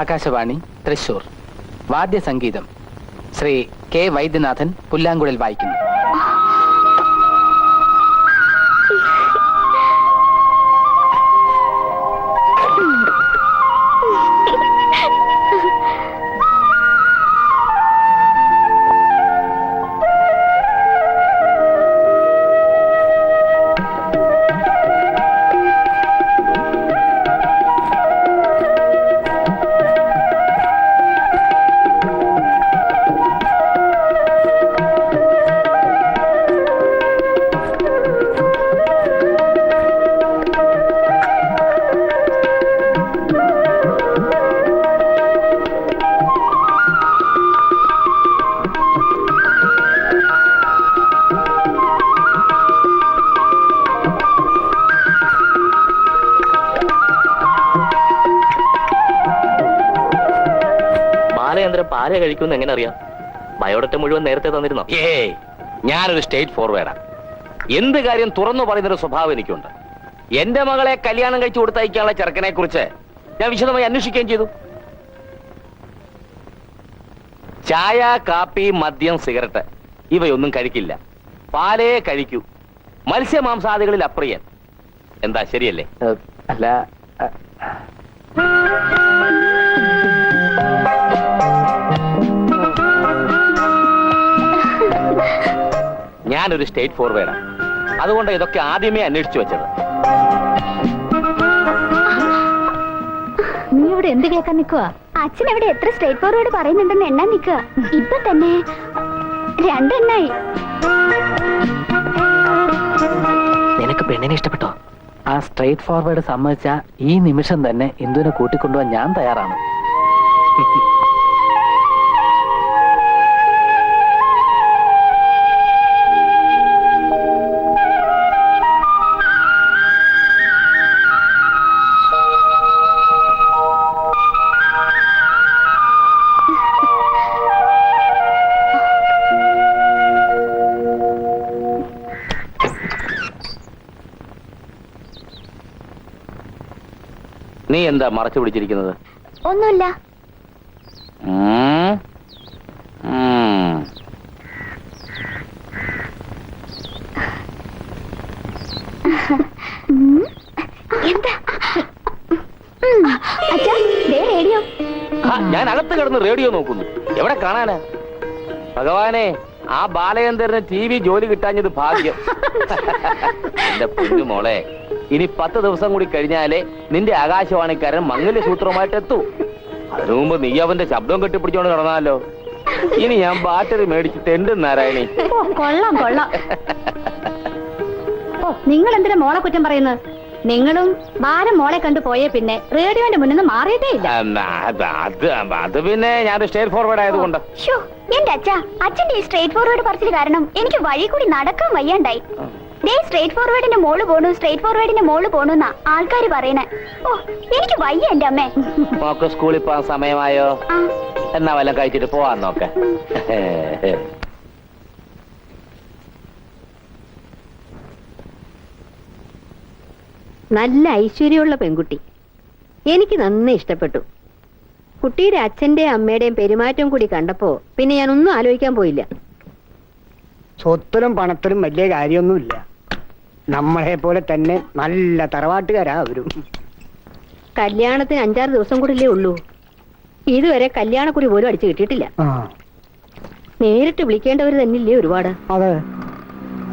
ആകാശവാണി തൃശൂർ. വാദ്യസംഗീതം ശ്രീ കെ വൈദ്യനാഥൻ പുല്ലാങ്കുഴൽ വായിക്കുന്നു. ബാലചന്ദ്രൻ പാല കഴിക്കുമെന്ന് എങ്ങനെ അറിയാം? ബയോഡറ്റ മുഴുവൻ നേരത്തെ തന്നിരുന്നോ? ഏ ഞാനൊരു സ്റ്റേറ്റ് ഫോർവേഡാ എന്ത് കാര്യം തുറന്നു പറയുന്നൊരു സ്വഭാവം എനിക്കുണ്ട്. എന്റെ മകളെ കല്യാണം കഴിച്ചു കൊടുത്തയക്കാനുള്ള ചെറുക്കനെ കുറിച്ച് ഞാൻ വിശദമായി അന്വേഷിക്കുകയും ചെയ്തു. ചായ കാപ്പി മദ്യം സിഗരറ്റ് ഇവയൊന്നും കഴിക്കില്ല. പാലേ കഴിക്കൂ. മത്സ്യമാംസാദികളിൽ അപ്രിയൻ. എന്താ ശരിയല്ലേ? അല്ല ഞാനൊരു സ്റ്റേറ്റ് ഫോർവേഡാണ് അതുകൊണ്ട് ഇതൊക്കെ ആദ്യമേ അന്വേഷിച്ചു വെച്ചത്. നീ ഇവിടെ എന്ത് കേൾക്കാൻ നിൽക്കുക അച്ഛൻ ഇവിടെ എത്ര സ്ട്രേറ്റ് ഫോർവേഡ് പറയുന്നുണ്ടെന്ന് എണ്ണാൻ നിൽക്കുക ഇപ്പൊ തന്നെ രണ്ടെണ്ണായി. നിനക്ക് പെണ്ണിനെ ഇഷ്ടപ്പെട്ടോ? ആ സ്ട്രേറ്റ് ഫോർവേഡ് സമ്മതിച്ച ഈ നിമിഷം തന്നെ ഇന്ദുവിനെ കൂട്ടിക്കൊണ്ടുപോകാൻ ഞാൻ തയ്യാറാണ്. നീ എന്താ മറച്ചു പിടിച്ചിരിക്കുന്നത്? ഒന്നുമില്ല. ഞാൻ അകത്ത് കിടന്ന് റേഡിയോ നോക്കുന്നു. എവിടെ കാണാനാ? ഭഗവാനെ ആ ബാലയന്തരന് ടി വി ജോലി കിട്ടാഞ്ഞത് ഭാഗ്യം. എന്റെ പൊന്നു മോളെ. ഇനി പത്ത് ദിവസം കൂടി കഴിഞ്ഞാലേ നിന്റെ ആകാശവാണിക്കാരൻ മംഗല്യ സൂത്രമായിട്ട് എത്തൂ. അതിനു മുമ്പ് നീ അവന്റെ ശബ്ദം കെട്ടിപ്പിടിച്ചോണ്ട് നടന്നാലോ? ഇനി ഞാൻ ബാറ്ററി മേടിച്ച് തെണ്ടും നാരായണി? ഓ കൊള്ളാം കൊള്ളാം. ഓ നിങ്ങൾ എന്തിനാ മോളെ കുറ്റം പറയുന്നത്? നിങ്ങളും ഭാരം മോളെ കണ്ടു പോയേ പിന്നെ റേഡിയോന്റെ മുന്നിൽ നിന്ന് മാറിയിട്ടേ ഇല്ല. ആ, അത് അത് അത് പിന്നെ ഞാൻ സ്റ്റേറ്റ് ഫോർവേഡ് ആയതുകൊണ്ട്. ശ്ശോ, എന്റെ അച്ഛാ അച്ഛന്റെ ഈ സ്ട്രേറ്റ് ഫോർവേഡ് പറച്ചിൽ കാരണം എനിക്ക് വഴി കൂടി നടക്കാൻ വയ്യാണ്ടായി. ദേ സ്ട്രേറ്റ് ഫോർവേഡിന്റെ മോൾ പോണു സ്ട്രേറ്റ് ഫോർവേഡിന്റെ മോൾ പോണുന്നാ ആൾക്കാർ പറയണേ. ഓ എനിക്ക് വയ്യ എന്റെ അമ്മേ. മോക്ക് സ്കൂളിൽ പോകാൻ സമയമായോ? ആ, എന്നാ വല്ലതും കഴിച്ചിട്ട് പോവാൻ നോക്ക. നല്ല ഐശ്വര്യമുള്ള പെൺകുട്ടി. എനിക്ക് നന്നേ ഇഷ്ടപ്പെട്ടു. കുട്ടിയുടെ അച്ഛന്റെയും അമ്മയുടെയും പെരുമാറ്റം കൂടി കണ്ടപ്പോ പിന്നെ ഞാൻ ഒന്നും ആലോചിക്കാൻ പോയില്ല. സ്വത്തിലും പണത്തിലും വലിയ കാര്യമൊന്നുമില്ല. നമ്മളെ പോലെ തന്നെ നല്ല തറവാട്ടുകാരാ അവരും. കല്യാണത്തിന് അഞ്ചാറ് ദിവസം കൂടില്ലേ ഉള്ളൂ. ഇതുവരെ കല്യാണക്കുറി പോലും അടിച്ചു കിട്ടിയിട്ടില്ല. നേരിട്ട് വിളിക്കേണ്ടവർ തന്നെയില്ലേ ഒരുപാട്? അതെ.